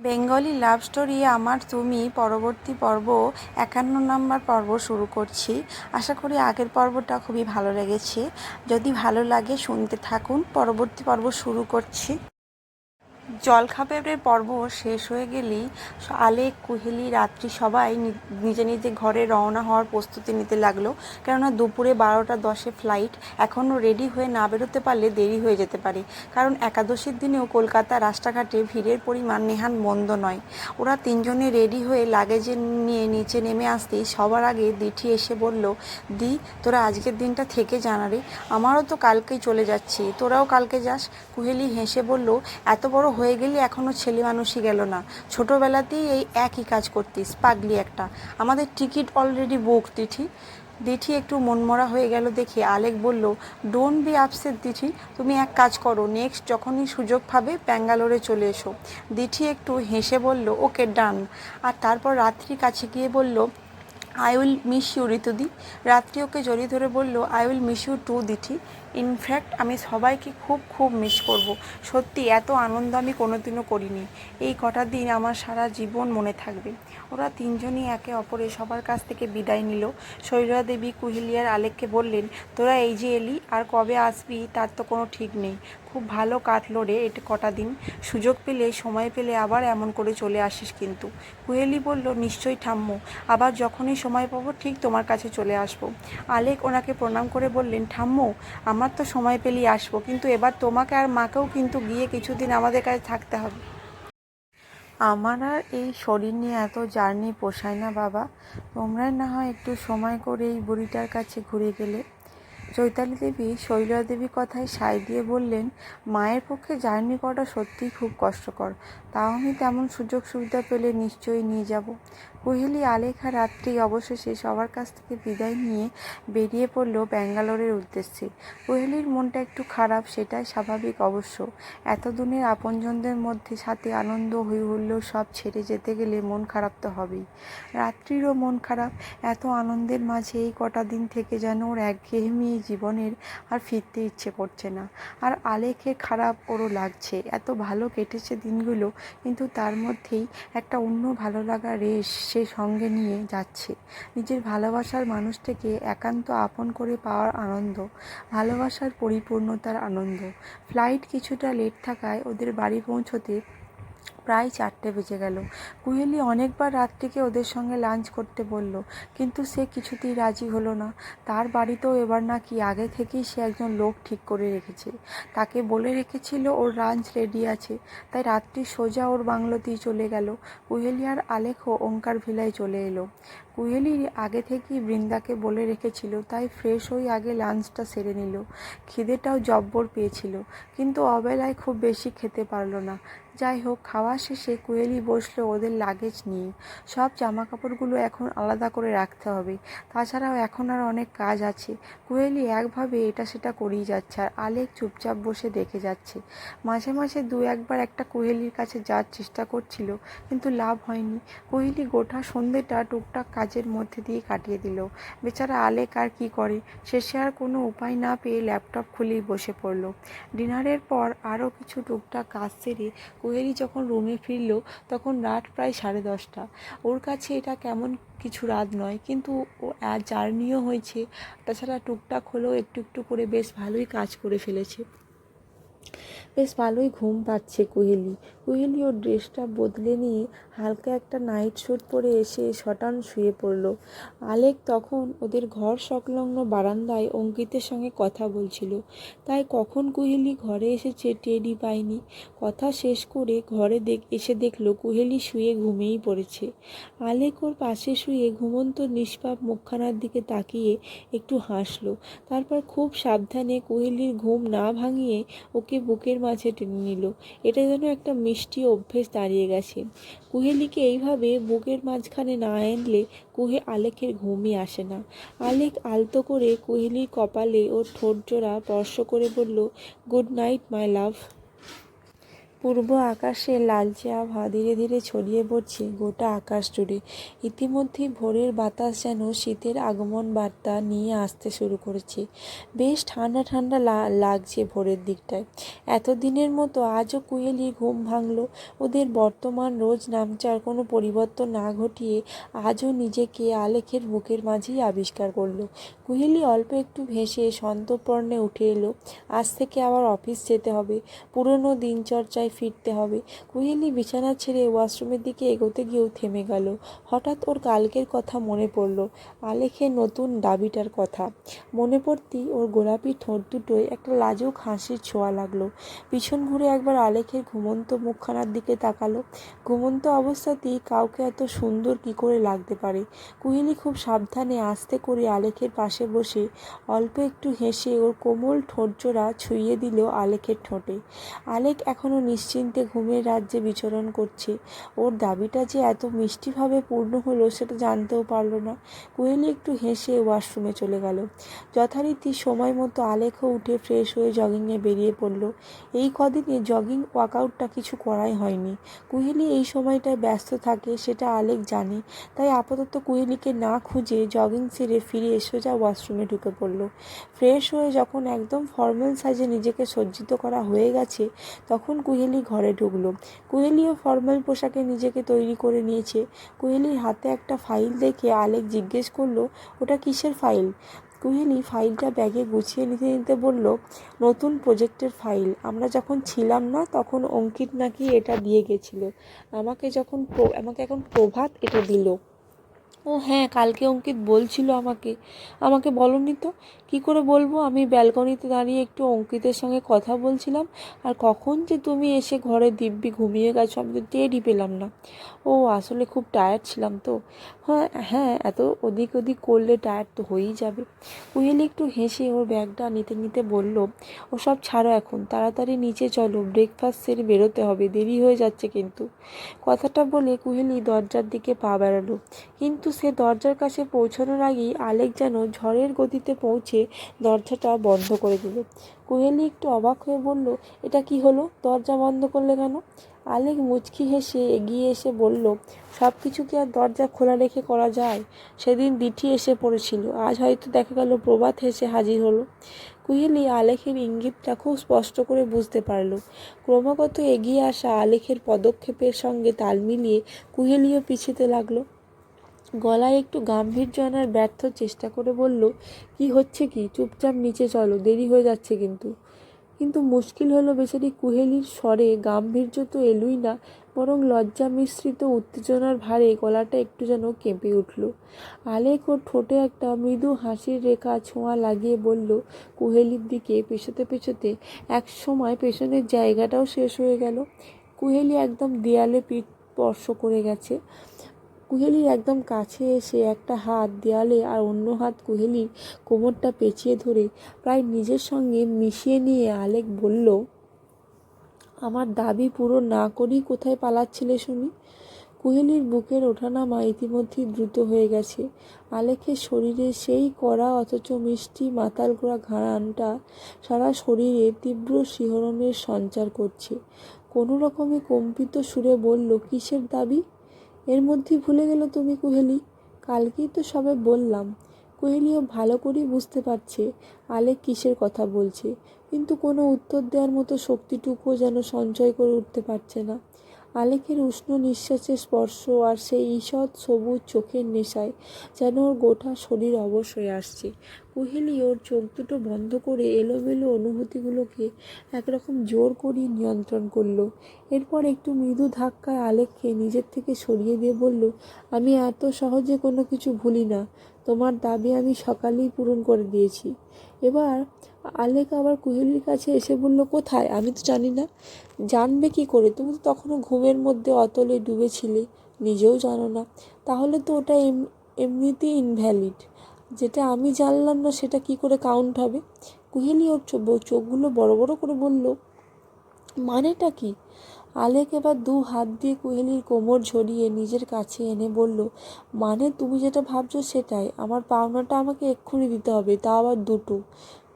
Bengali love story, আমার, তুমি, পরবর্তী পর্ব, একান্ন নম্বর পর্ব শুরু করছি। আশা করি আগের পর্বটা খুবই ভালো লেগেছে। যদি ভালো লাগে শুনতে থাকুন। পরবর্তী পর্ব শুরু করছি। জলখাবারের পর্ব শেষ হয়ে গেলেই আলেক, কুহেলি, রাত্রি সবাই নিজে নিজে ঘরে রওনা হওয়ার প্রস্তুতি নিতে লাগল। কেননা দুপুরে বারোটা দশে ফ্লাইট এখনও রেডি হয়ে না বেরোতে পারলে দেরি হয়ে যেতে পারে। কারণ একাদশীর দিনেও কলকাতা রাস্তাঘাটে ভিড়ের পরিমাণ নেহান মন্দ নয়। ওরা তিনজনে রেডি হয়ে লাগেজে নিয়ে নিচে নেমে আসতেই সবার আগে দিঠি এসে বলল, দি, তোরা আজকের দিনটা থেকে জানারে আমারও তো কালকেই চলে যাচ্ছি। তোরাও কালকে যাস? কুহেলি হেসে বলল, এত বড় হয়ে গেলি এখনও ছেলে মানুষই গেল না। ছোটোবেলাতেই এই একই কাজ করতিস পাগলি একটা। আমাদের ticket already book Dithi. Dithi একটু মনমরা হয়ে গেল দেখে। আলেক বলল ডোন্ট বি আপসেট দিঠি। তুমি এক কাজ করো নেক্সট যখনই সুযোগ পাবে ব্যাঙ্গালোরে চলে এসো। দিঠি একটু হেসে বলল ওকে ডান আর তারপর রাত্রি কাছে গিয়ে বলল আই উইল মিস ইউ ঋতুদি রাত্রি ওকে জড়িয়ে ধরে বলল I will miss you too Dithi. In fact আমি সবাইকে খুব খুব মিস করব। সত্যি, এত আনন্দ আমি কোনোদিনও করিনি। এই কটা দিন আমার সারা জীবন মনে থাকবে। ওরা তিনজনই একে অপরে সবার কাছ থেকে বিদায় নিল। শৈলজা দেবী কুহিলিয়ার আলেককে বললেন, তোরা এই যে এলি, আর কবে আসবি, তার তো কোনো ঠিক নেই। খুব ভালো কাটলো রে এটা কটা দিন। সুযোগ পেলে, সময় পেলে আবার এমন করে চলে আসিস কিন্তু। কুহেলি বলল, নিশ্চয়ই ঠাম্মু। আবার যখনই সময় পাবো ঠিক তোমার কাছে চলে আসব। আলেক ওনাকে প্রণাম করে বললেন, ঠাম্মু, আমার তো সময় পেলেই আসব, কিন্তু এবার তোমাকে আর মাকেও কিন্তু গিয়ে কিছুদিন আমাদের কাছে থাকতে হবে। আমার আর এই শরীর নিয়ে এত জার্নি পোষায় না বাবা। তোমরাই না হয় একটু সময় করে এই বুড়িটার কাছে ঘুরে গেলে। চৈতালি দেবী শৈলা দেবী কথায় সায় দিয়ে বললেন, মায়ের পক্ষে জার্নি করাটা সত্যিই খুব কষ্টকর। তাও আমি তেমন সুযোগ সুবিধা পেলে নিশ্চয়ই নিয়ে যাব। কুহেলি, আলেখা রাত্রি অবশেষে সবার কাছ থেকে বিদায় নিয়ে বেরিয়ে পড়ল ব্যাঙ্গালোরের উদ্দেশ্যে। কোহেলির মনটা একটু খারাপ, সেটাই স্বাভাবিক অবশ্য। এতদিনের আপনজনদের মধ্যে সাথে আনন্দ হই হুল্লোড় সব ছেড়ে যেতে গেলে মন খারাপ তো হবেই। রাত্রিরও মন খারাপ, এত আনন্দের মাঝে এই কটা দিন থেকে যেন ওর একঘেয়েমি জীবনের আর ফিরতে ইচ্ছে করছে না। আর আলেখের খারাপ ওরও লাগছে, এত ভালো কেটেছে দিনগুলো কিন্তু তার মধ্যেই একটা অন্য ভালো লাগা রেশ সে সঙ্গে নিয়ে যাচ্ছে। নিজের ভালোবাসার মানুষটিকে একান্ত আপন করে পাওয়ার আনন্দ, ভালোবাসার পরিপূর্ণতার আনন্দ। ফ্লাইট কিছুটা লেট থাকায় ওদের বাড়ি পৌঁছতে প্রায় চারটে বেজে গেল। কুহেলি অনেকবার রাত্রিকে ওদের সঙ্গে লাঞ্চ করতে বলল, কিন্তু সে কিছুতেই রাজি হলো না। তার বাড়িতেও এবার নাকি আগে থেকেই সে একজন লোক ঠিক করে রেখেছে। তাকে বলে রেখেছিল ওর লাঞ্চ রেডি আছে, তাই রাত্রি সোজা ওর বাংলোতেই চলে গেল। কুহেলি আর আলেখও ওঙ্কার ভিলায় চলে এলো। কুহেলি আগে থেকেই বৃন্দাকে বলে রেখেছিল, তাই ফ্রেশ হয়ে আগে লাঞ্চটা সেরে নিল। খিদেটাও জব্বর পেয়েছিল, কিন্তু অবেলায় খুব বেশি খেতে পারল না। যাই হোক, খাওয়া শেষে কুয়েলি বসল ওদের লাগেজ নিয়ে। সব জামা কাপড়গুলো এখন আলাদা করে রাখতে হবে। তাছাড়াও এখন আর অনেক কাজ আছে। কুয়েলি একভাবে এটা সেটা করেই যাচ্ছে আর আলেক চুপচাপ বসে দেখে যাচ্ছে। মাঝে মাঝে দু একবার একটা কুহেলির কাছে যাওয়ার চেষ্টা করছিল, কিন্তু লাভ হয়নি। কুহেলি গোটা সন্ধ্যেটা টুকটাক কাজের মধ্যে দিয়ে কাটিয়ে দিল। বেচারা আলেক আর কি করে? শেষে আর কোনো উপায় না পেয়ে ল্যাপটপ খুলেই বসে পড়ল। ডিনারের পর আরও কিছু টুকটাক কাজ সেরে কোহেলি যখন রুমে ফিরল, তখন রাত প্রায় সাড়ে দশটা। ওর কাছে এটা কেমন কিছু রাত নয়, কিন্তু ও জার্নিও হয়েছে। তাছাড়া টুকটাক হলেও একটু একটু করে বেশ ভালোই কাজ করে ফেলেছে। বেশ ভালোই ঘুম পাচ্ছে কুহেলি। কুহেলি ওর ড্রেসটা বদলে নিয়ে হালকা একটা নাইট স্যুট পরে এসে শটান শুয়ে পড়ল। আলেক তখন ওদের ঘর সংলগ্ন বারান্দায় অঙ্কিতের সঙ্গে কথা বলছিল। তাই কখন কুহেলি ঘরে এসেছে টেরই পায়নি। কথা শেষ করে ঘরে দেখ এসে দেখল কুহেলি শুয়ে ঘুমিয়েই পড়েছে। আলেক ওর পাশে শুয়ে ঘুমন্ত নিষ্পাপ মুখখানার দিকে তাকিয়ে একটু হাসলো। তারপর খুব সাবধানে কুহেলির ঘুম না ভাঙিয়ে ওকে বুকের মাঝে টেনে নিল। এটা যেন একটা মিষ্টি অভ্যেস দাঁড়িয়ে গেছে। কুহেলিকে এইভাবে বুকের মাঝখানে না আনলে কুহে আলেকের ঘুমই আসে না। আলেক আলতো করে কুহেলির কপালে ও ঠোঁট জোড়া স্পর্শ করে বলল, গুড নাইট, মাই লাভ। পূর্ব আকাশে লালচে আভা ধীরে ধীরে ছড়িয়ে পড়ছে গোটা আকাশ জুড়ে। ইতিমধ্যেই ভোরের বাতাস যেন শীতের আগমন বার্তা নিয়ে আসতে শুরু করেছে। বেশ ঠান্ডা ঠান্ডা লাগছে ভোরের দিকটায়। এতদিনের মতো আজও কুয়েলি ঘুম ভাঙল। ওদের বর্তমান রোজ নামচার কোনো পরিবর্তন না ঘটিয়ে আজও নিজেকে আলেখের বুকের মাঝেই আবিষ্কার করল। কুহেলি অল্প একটু ভেসে সন্তপর্ণে উঠে এলো। আজ থেকে আবার অফিস যেতে হবে। পুরনো দিনচর্চায় ফিরতে হবে। কুহেলি বিছানা ছেড়ে ওয়াশরুমের দিকে এগোতে গিয়েও থেমে গেল। হঠাৎ ওর কালকের কথা মনে পড়ল আলেখের নতুন দাবিটার কথা। মনে পড়তেই ওর গোলাপি ঠোঁট দুটোয় একটা লাজুক হাসির ছোঁয়া লাগল। পিছন ঘুরে একবার আলেখের ঘুমন্ত মুখখানার দিকে তাকালো। ঘুমন্ত অবস্থাতেই কাউকে এত সুন্দর কি করে লাগতে পারে? কুহেলি খুব সাবধানে আস্তে করে আলেখের পাশে বসে অল্প একটু হেসে ওর কোমল ঠোঁটজোড়া ছুঁয়ে দিল আলেখের ঠোঁটে। আলেক এখনও নিশ্চিন্তে ঘুমের রাজ্যে বিচরণ করছে। ওর দাবিটা যে এত মিষ্টিভাবে পূর্ণ হলো সেটা জানতেও পারল না। কোয়েলি একটু হেসে ওয়াশরুমে চলে গেল। যথারীতি সময় মতো আলেখও উঠে ফ্রেশ হয়ে জগিংয়ে বেরিয়ে পড়ল। এই কদিনে জগিং ওয়ার্কআউটটা কিছু করাই হয়নি। কুহেলি এই সময়টায় ব্যস্ত থাকে, সেটা আলেক জানে। তাই আপাতত কুহেলিকে না খুঁজে জগিং সেরে ফিরে সোজা ওয়াশরুমে ঢুকে পড়ল। ফ্রেশ হয়ে যখন একদম ফর্মাল সাইজে নিজেকে সজ্জিত করা হয়ে গেছে, তখন কুহেলি ঘরে ঢুকলো। কুহেলিও ফর্মাল পোশাকে নিজেকে তৈরি করে নিয়েছে। কুহেলির হাতে একটা ফাইল দেখে আলেক জিজ্ঞেস করল, ওটা কিসের ফাইল? কুহেলি ফাইলটা ব্যাগে গুছিয়ে নিতে নিতে বলল, নতুন প্রজেক্টের ফাইল। আমরা যখন ছিলাম না, তখন অঙ্কিত নাকি এটা দিয়ে গেছিল। আমাকে যখন আমাকে এখন প্রভাত এটা দিল। ও হ্যাঁ কালকে অঙ্কিত বলছিল আমাকে। আমাকে বলনি তো, কি করে বলব? আমি ব্যালকনিতে দাঁড়িয়ে একটু অঙ্কিতের সঙ্গে কথা বলছিলাম, আর কখন যে তুমি এসে ঘরে দিব্যি ঘুমিয়ে গেছো আমি তো টেরই পেলাম না। ও, আসলে খুব টায়ার্ড ছিলাম তো। হ্যাঁ হ্যাঁ এত ওদিক ওদিক করলে টায়ার্ড তো হয়েই যাবে। কুহেলি একটু হেসে ওর ব্যাগটা নিতে নিতে বলল, ও সব ছাড়ো এখন, তাড়াতাড়ি নিচে চলো ব্রেকফাস্ট সেরে বেরোতে হবে, দেরি হয়ে যাচ্ছে কিন্তু। কথাটা বলে কুহেলি দরজার দিকে পা বেড়ালো। কিন্তু সে দরজার কাছে পৌঁছানোর আগেই আলেক যেন ঝড়ের গতিতে পৌঁছে দরজাটা বন্ধ করে দিল। কোহেলি একটু অবাক হয়ে বলল, এটা কি হলো? দরজা বন্ধ করলে কেন? আলেক মুচকি হেসে এগিয়ে এসে বলল সব কিছু কি আর দরজা খোলা রেখে করা যায়? সেদিন দিঠি এসে পড়েছিল, আজ হয়তো দেখা গেল প্রভাত হেসে হাজির হলো। কুহেলি আলেখের ইঙ্গিতটা খুব স্পষ্ট করে বুঝতে পারল। ক্রমাগত এগিয়ে আসা আলেখের পদক্ষেপের সঙ্গে তাল মিলিয়ে কুহেলিও পিছিতে লাগল। গলায় একটু গাম্ভীর্য আনার ব্যর্থ চেষ্টা করে বলল, কি হচ্ছে কি? চুপচাপ নিচে চলো, দেরি হয়ে যাচ্ছে কিন্তু। কিন্তু মুশকিল হলো বেচারি কুহেলির স্বরে, গাম্ভীর্য তো এলুই না, বরং লজ্জা মিশ্রিত উত্তেজনার ভারে গলাটা একটু যেন কেঁপে উঠল। আলেক ওর ঠোঁটে একটা মৃদু হাসির রেখা ছোঁয়া লাগিয়ে বলল, কুহেলির দিকে পেছোতে পেছোতে এক সময় পেছনের জায়গাটাও শেষ হয়ে গেল। কুহেলি একদম দেয়ালে পিঠ স্পর্শ করে গেছে। কুহেলির একদম কাছে এসে একটা হাত দেয়ালে আর অন্য হাত কুহেলির কোমরটা পেঁচিয়ে ধরে প্রায় নিজের সঙ্গে মিশিয়ে নিয়ে আলেক বলল, আমার দাবি পুরো না করেই কোথায় পালাচ্ছিলে শুনি কুহেলির বুকের ওঠানামা ইতিমধ্যেই দ্রুত হয়ে গেছে। আলেখের শরীরে সেই কড়া অথচ মিষ্টি মাতাল গোড়া ঘাড়ানটা সারা শরীরে তীব্র শিহরণের সঞ্চার করছে। কোনো রকমে কম্পিত সুরে বলল, কিসের দাবি? এর মধ্যে ভুলে গেল তুমি কোহেলি। কালকেই তো সবে বললাম। কোহেলিও ভালো করেই বুঝতে পারছে আলে কিসের কথা বলছে। কিন্তু কোনো উত্তর দেওয়ার মতো শক্তিটুকুও যেন সঞ্চয় করে উঠতে পারছে না। আলেকের উষ্ণ নিঃশ্বাসের স্পর্শ আর সেই ঈষৎ সবুজ চোখের নেশায় যেন ওর গোটা শরীর অবশ হয়ে আসছে। কুহেলি ওর চোখ দুটো বন্ধ করে এলোমেলো অনুভূতিগুলোকে একরকম জোর করিয়ে নিয়ন্ত্রণ করল। এরপর একটু মৃদু ধাক্কায় আলেককে নিজের থেকে সরিয়ে দিয়ে বলল, আমি এত সহজে কোনো কিছু ভুলি না। তোমার দাবি আমি সকালেই পূরণ করে দিয়েছি। এবার আলেক আবার কুহেলির কাছে এসে বলল, কোথায়? আমি তো জানি না। জানবে কি করে? তুমি তো তখনও ঘুমের মধ্যে অতলে ডুবেছিলে, নিজেও জানো না। তাহলে তো ওটা এম, এমনিতেই ইনভ্যালিড যেটা আমি জানলাম না, সেটা কি করে কাউন্ট হবে? কুহেলি ওর চোখগুলো বড় বড় করে বলল, মানেটা কি? আলেক এবার দু হাত দিয়ে কুহেলির কোমর ঝরিয়ে নিজের কাছে এনে বলল মানে তুমি যেটা ভাবছ সেটাই। আমার পাওনাটা আমাকে এক্ষুনি দিতে হবে, তা আবার দুটো।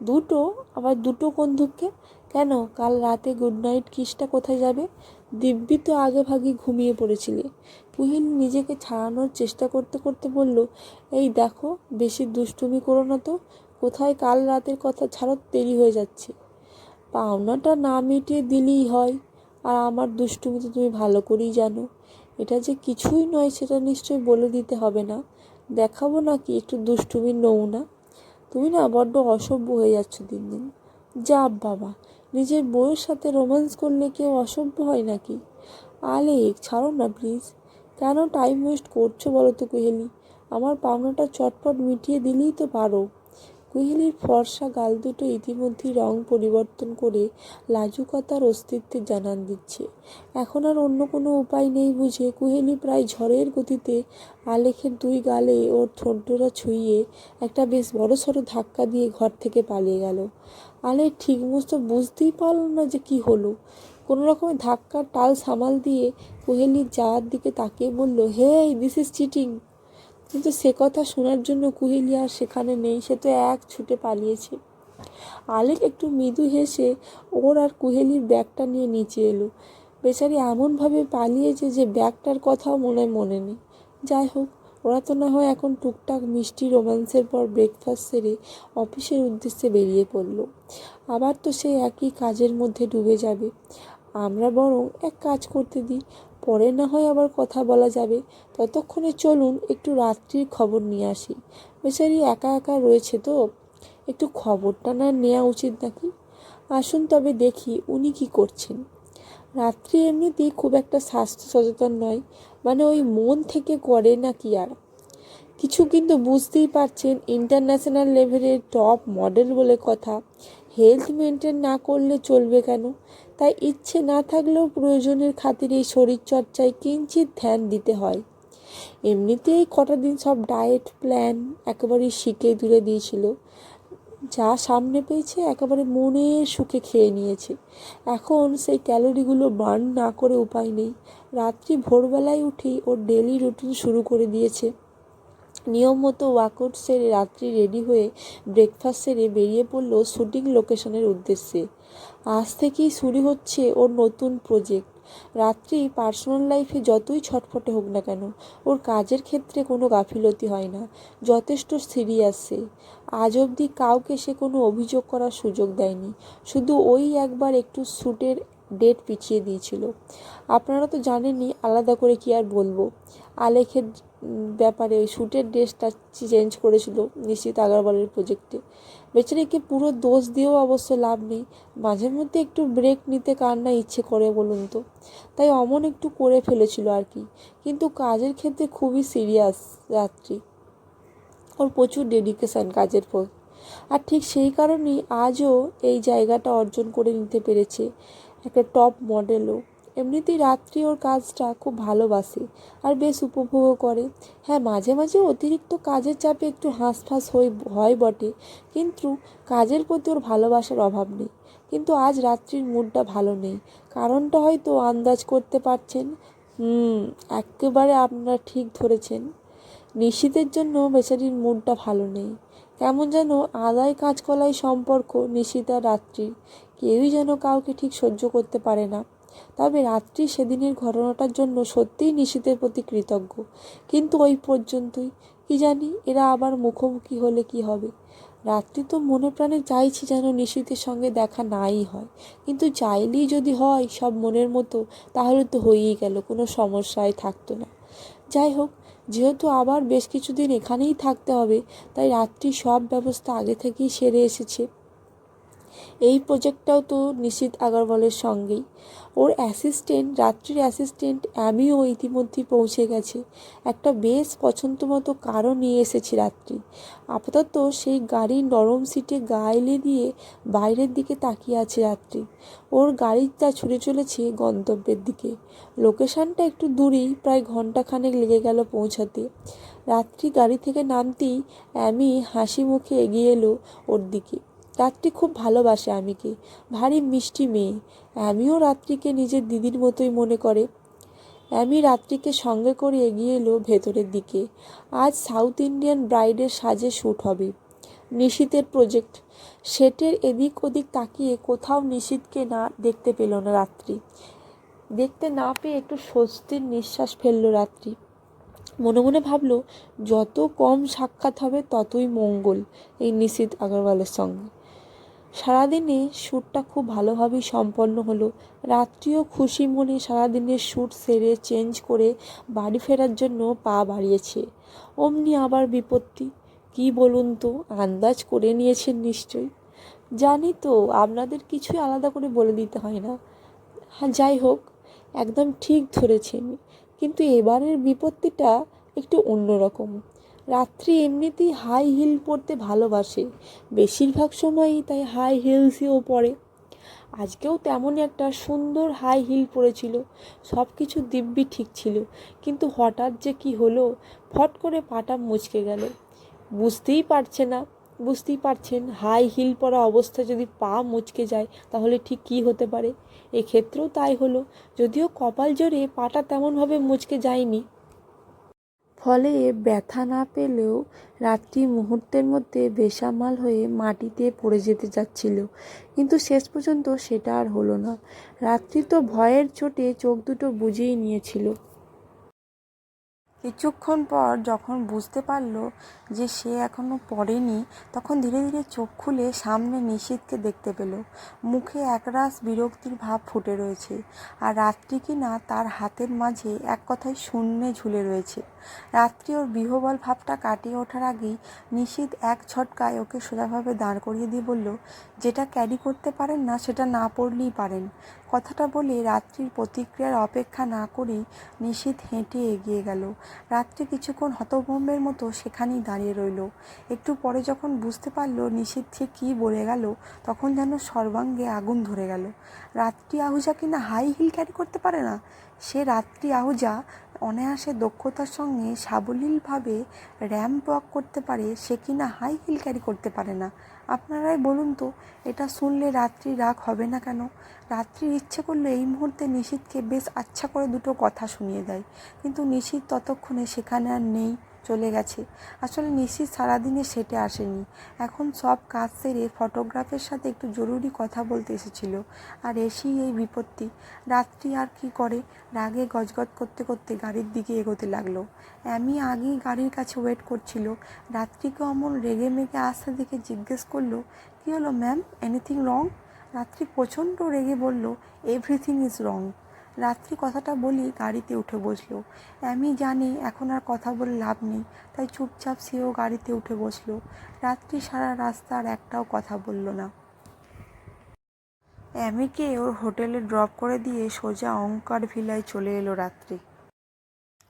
দুটো, আবার দুটো বন্ধুকে কেন? কাল রাতে গুড নাইট কিসটা কোথায় যাবে? দিব্যি তো আগে ভাগে ঘুমিয়ে পড়েছিলে। কুহিল নিজেকে ছাড়ানোর চেষ্টা করতে করতে বলল, এই দেখো, বেশি দুষ্টুমি করো না তো। কোথায় কাল রাতের কথা? ছাড়ো, দেরি হয়ে যাচ্ছে। পাওনাটা না মিটিয়ে দিলেই হয়। আর আমার দুষ্টুমি তো তুমি ভালো করেই জানো। এটা যে কিছুই নয়, সেটা নিশ্চয়ই বলে দিতে হবে না। দেখাবো নাকি? একটু দুষ্টুমির নমুনা। তুমি না বড্ড অসভ্য হয়ে যাচ্ছ দিন দিন যা বাবা, নিজের বউয়ের সাথে রোম্যান্স করলে কেউ অসভ্য হয় নাকি? আলেক, ছাড়ো না প্লিজ কেন টাইম ওয়েস্ট করছ বলো তো কুহেলি? আমার পাওনাটা চটপট মিটিয়ে দিলেই তো পারো। কুহেলির ফর্সা গাল দুটো ইতিমধ্যেই রং পরিবর্তন করে লাজুকতার অস্তিত্বের জানান দিচ্ছে। এখন আর অন্য কোনো উপায় নেই বুঝে কুহেলি প্রায় ঝড়ের গতিতে আলেখের দুই গালে ওর ঠোঁটডোরা ছুঁয়ে একটা বেশ বড়সড় ধাক্কা দিয়ে ঘর থেকে পালিয়ে গেল। আলে ঠিক মতো বুঝতেই পারল না যে কি হলো। কোনো রকমের ধাক্কার টাল সামাল দিয়ে কুহেলির যাওয়ার দিকে তাকিয়ে বলল হে দিস ইজ চিটিং কিন্তু সে কথা শোনার জন্য কুহেলি আর সেখানে নেই, সে তো এক ছুটে পালিয়েছে। আলেক একটু মৃদু হেসে ওর আর কুহেলির ব্যাগটা নিয়ে নিচে এলো। বেচারি এমনভাবে পালিয়েছে যে ব্যাগটার কথাও মনে মনে নেই। যাই হোক, ওরা তো না হয় এখন টুকটাক মিষ্টি রোম্যান্সের পর ব্রেকফাস্ট সেরে অফিসের উদ্দেশ্যে বেরিয়ে পড়ল। আবার তো সে একই কাজের মধ্যে ডুবে যাবে। আমরা বরং এক কাজ করতে দিই। পরে না হয় আবার কথা বলা যাবে। ততক্ষণে চলুন একটু রাত্রির খবর নিয়ে আসি। বেচারি একা একা রয়েছে তো। একটু খবরটা না নেওয়া উচিত নাকি? আসুন তবে দেখি উনি কি করছেন। রাত্রি এমনিতেই খুব একটা স্বাস্থ্য সচেতন নয় মানে ওই মন থেকে করে না কি আর। কিছু কিন্তু বুঝতেই পারছেন ইন্টারন্যাশনাল লেভেলের টপ মডেল বলে কথা। হেলথ মেনটেন না করলে চলবে কেন? তাই ইচ্ছে না থাকলেও প্রয়োজনের খাতিরে এই শরীরচর্চায় কিঞ্চিত ধ্যান দিতে হয়। এমনিতেই কটা দিন সব ডায়েট প্ল্যান একেবারেই শিখে দূরে দিয়েছিল। যা সামনে পেয়েছে একেবারে মনের সুখে খেয়ে নিয়েছে। এখন সেই ক্যালোরিগুলো বার্ন না করে উপায় নেই। রাত্রি ভোরবেলায় উঠেই ওর ডেলি রুটিন শুরু করে দিয়েছে। নিয়ম মতো ওয়াকআউট সেরে রাত্রি রেডি হয়ে ব্রেকফাস্ট সেরে বেরিয়ে পড়ল শুটিং লোকেশনের উদ্দেশ্যে। আজ থেকেই শুরু হচ্ছে ওর নতুন প্রজেক্ট রাত্রি পার্সোনাল লাইফে যতই ছটফটে হোক না কেন, ওর কাজের ক্ষেত্রে কোনো গাফিলতি হয় না, যথেষ্ট সিরিয়াস সে। আজ অবধি কাউকে সে কোনো অভিযোগ করার সুযোগ দেয়নি, শুধু ওই একবার একটু শ্যুটের ডেট পিছিয়ে দিয়েছিল। আপনারা তো জানেনই আলাদা করে কি আর বলব। আলেখের ব্যাপারে ওই শ্যুটের ড্রেসটা চেঞ্জ করেছিল নিশ্চিত আগারওয়ালের প্রজেক্টে বেচারিকে পুরো দোষ দিয়েও অবশ্য লাভ নেই। মাঝে মধ্যে একটু ব্রেক নিতে কার না ইচ্ছে করে বলুন তো। তাই অমন একটু করে ফেলেছিল আর কি। কিন্তু কাজের ক্ষেত্রে খুবই সিরিয়াস রাত্রি। ওর প্রচুর ডেডিকেশান কাজের পর। আর ঠিক সেই কারণেই আজও এই জায়গাটা অর্জন করে নিতে পেরেছে। একটা টপ মডেলও এমনিতেই রাত্রি ওর কাজটা খুব ভালোবাসে আর বেশ উপভোগও করে। হ্যাঁ মাঝে মাঝে অতিরিক্ত কাজের চাপে একটু হাঁসফাঁস হয়ে হয় বটে, কিন্তু কাজের প্রতি ওর ভালোবাসার অভাব নেই। কিন্তু আজ রাত্রির মুডটা ভালো নেই। কারণটা হয়তো আন্দাজ করতে পারছেন। হুম, একেবারে আপনারা ঠিক ধরেছেন। নিশীতের জন্য বেচারির মুডটা ভালো নেই। কেমন যেন আদায় কাঁচকলাই সম্পর্ক নিশিত আর রাত্রির। কেউই যেন কাউকে ঠিক সহ্য করতে পারে না। তবে রাত্রি সেদিনের ঘটনাটার জন্য সত্যিই নিশীতের প্রতি কৃতজ্ঞ। কিন্তু ওই পর্যন্তই, কি জানি এরা আবার মুখোমুখি হলে কি হবে? রাত্রি তো মনে প্রাণে চাইছি যেন নিশীতের সঙ্গে দেখা নাই হয়। কিন্তু চাইলেই যদি হয় সব মনের মতো, তাহলে তো হয়েই গেল, কোনো সমস্যায় থাকতো না। যাই হোক, যেহেতু আবার বেশ কিছুদিন এখানেই থাকতে হবে, তাই রাত্রি সব ব্যবস্থা আগে থেকেই সেরে এসেছে। এই প্রজেক্টটাও তো নিশীত আগরওয়ালের সঙ্গেই। ওর অ্যাসিস্ট্যান্ট রাত্রির অ্যাসিস্ট্যান্ট আমিও ইতিমধ্যে পৌঁছে গেছে। একটা বেশ পছন্দ মতো কারও নিয়ে এসেছি রাত্রি। আপাতত সেই গাড়ির নরম সিটে গা এলে দিয়ে বাইরের দিকে তাকিয়ে আছে রাত্রি। ওর গাড়িটা ছুটে চলেছে গন্তব্যের দিকে। লোকেশনটা একটু দূরেই, প্রায় ঘন্টাখানেক লেগে গেল পৌঁছাতে। রাত্রি গাড়ি থেকে নামতেই অ্যামি হাসি মুখে এগিয়ে এলো ওর দিকে। রাত্রি খুব ভালোবাসে আমিকে। ভারী মিষ্টি মেয়ে। আমিও রাত্রিকে নিজের দিদির মতোই মনে করে। অ্যামি রাত্রিকে সঙ্গে করে এগিয়ে এলো ভেতরের দিকে। আজ সাউথ ইন্ডিয়ান ব্রাইডের সাজে শ্যুট হবে। নিশীতের প্রজেক্ট। সেটের এদিক ওদিক তাকিয়ে কোথাও নিশীতকে না দেখতে পেল না রাত্রি। দেখতে না পেয়ে একটু স্বস্তির নিঃশ্বাস ফেলল রাত্রি। মনে মনে ভাবলো, যত কম সাক্ষাৎ হবে ততই মঙ্গল এই নিশীত আগরওয়ালের সঙ্গে। সারাদিনে শ্যুটটা খুব ভালোভাবেই সম্পন্ন হলো। রাত্রিও খুশি মনে সারাদিনের শ্যুট সেরে চেঞ্জ করে বাড়ি ফেরার জন্য পা বাড়িয়েছে। অমনি আবার বিপত্তি। কি বলুন তো, আন্দাজ করে নিয়েছেন নিশ্চয়ই। জানি তো, আপনাদের কিছুই আলাদা করে বলে দিতে হয় না। হ্যাঁ যাই হোক, একদম ঠিক ধরেছেন। কিন্তু এবারের বিপত্তিটা একটু অন্যরকম। রাত্রি এমনিতেই হাই হিল পরতে ভালোবাসে। বেশিরভাগ সময়ই তাই হাই হিলসেও পরে আজকেও তেমনই একটা সুন্দর হাই হিল পরেছিল সব কিছু দিব্যি ঠিক ছিল। কিন্তু হঠাৎ যে কি হলো, ফট করে পাটা মুচকে গেল। বুঝতেই পারছে না, বুঝতেই পারছেন হাই হিল পরা অবস্থা যদি পা মুচকে যায়, তাহলে ঠিক কী হতে পারে? এক্ষেত্রেও তাই হলো। যদিও কপাল জোরে পাটা তেমনভাবে মুচকে যায়নি ফলে ব্যথা না পেলেও রাত্রি মুহূর্তের মধ্যে বেসামাল হয়ে মাটিতে পড়ে যেতে যাচ্ছিল কিন্তু শেষ পর্যন্ত সেটা আর হলো না। রাত্রি তো ভয়ের চোটে চোখ দুটো বুঝেই নিয়েছিল। কিছুক্ষণ পর যখন বুঝতে পারল যে সে এখনও পড়েনি, তখন ধীরে ধীরে চোখ খুলে সামনে নিশীথকে দেখতে পেল। মুখে একরাশ বিরক্তির ভাব ফুটে রয়েছে, আর রাত্রি কিনা তার হাতের মাঝে এক কথায় শূন্যে ঝুলে রয়েছে। রাত্রি ওর বিহবল ভাবটা কাটিয়ে ওঠার আগেই নিশীথ এক ছটকায় ওকে সোজাভাবে দাঁড় করিয়ে দিয়ে বলল, যেটা ক্যারি করতে পারেন না, সেটা না পড়লেই পারেন। কথাটা বলে রাত্রির প্রতিক্রিয়ার অপেক্ষা না করেই নিশীথ হেঁটে এগিয়ে গেল। রাত্রি কিছুক্ষণ হতভম্বের মতো সেখানেই দাঁড়িয়ে রইল। একটু পরে যখন বুঝতে পারল নিশীথ ঠিক কী বলে গেল, তখন যেন সর্বাঙ্গে আগুন ধরে গেল। রাত্রি আহুজা কিনা হাই হিল ক্যারি করতে পারে না? সে রাত্রি আহুজা অনায়াসে দক্ষতার সঙ্গে সাবলীলভাবে র্যাম্প ওয়াক করতে পারে, সে কিনা হাই হিল ক্যারি করতে পারে না? আপনারাই বলুন তো, এটা শুনলে রাত্রি রাগ হবে না কেন? রাত্রির ইচ্ছে করলে এই মুহূর্তে নিশীথকে বেশ আচ্ছা করে দুটো কথা শুনিয়ে দেয়। কিন্তু নিশীথ ততক্ষণে সেখানে আর নেই। চলে গেছে। আসলে নিশীথ সারাদিনে সেটে আসেনি। এখন সব কাজ সেরে ফটোগ্রাফের সাথে একটু জরুরি কথা বলতে এসেছিল। আর এসেই এই বিপত্তি। রাত্রি আর কি করে? রাগে গজগজ করতে করতে গাড়ির দিকে এগোতে লাগল। আমি আগেই গাড়ির কাছে ওয়েট করছিল। রাত্রিকে অমন রেগে মেগে আসতে দেখে জিজ্ঞেস করল, কী হলো ম্যাম? এনিথিং রং রাত্রি প্রচণ্ড রেগে বলল এভরিথিং ইজ রং রাত্রি কথাটা বলি গাড়িতে উঠে বসল। আমি জানি এখন আর কথা বলে লাভ নেই, তাই চুপচাপ সেও গাড়িতে উঠে বসল। রাত্রি সারা রাস্তা আর একটাও কথা বলল না। অ্যামিকে ওর হোটেলে ড্রপ করে দিয়ে সোজা অঙ্কার ভিলায় চলে এলো রাত্রি।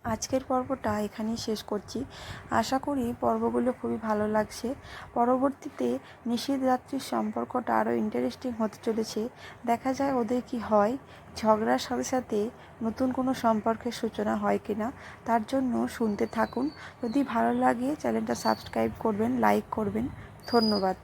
আজকের পর্বটা এখানেই শেষ করছি। আশা করি পর্বগুলো খুবই ভালো লাগছে। পরবর্তীতে নিষিদ্ধ রাত্রির সম্পর্কটা আরও ইন্টারেস্টিং হতে চলেছে। দেখা যায় ওদের কি হয়, ঝগড়ার সাথে সাথে নতুন কোনো সম্পর্কের সূচনা হয় কিনা, তার জন্য শুনতে থাকুন। যদি ভালো লাগে, চ্যানেলটা সাবস্ক্রাইব করবেন লাইক করবেন। ধন্যবাদ।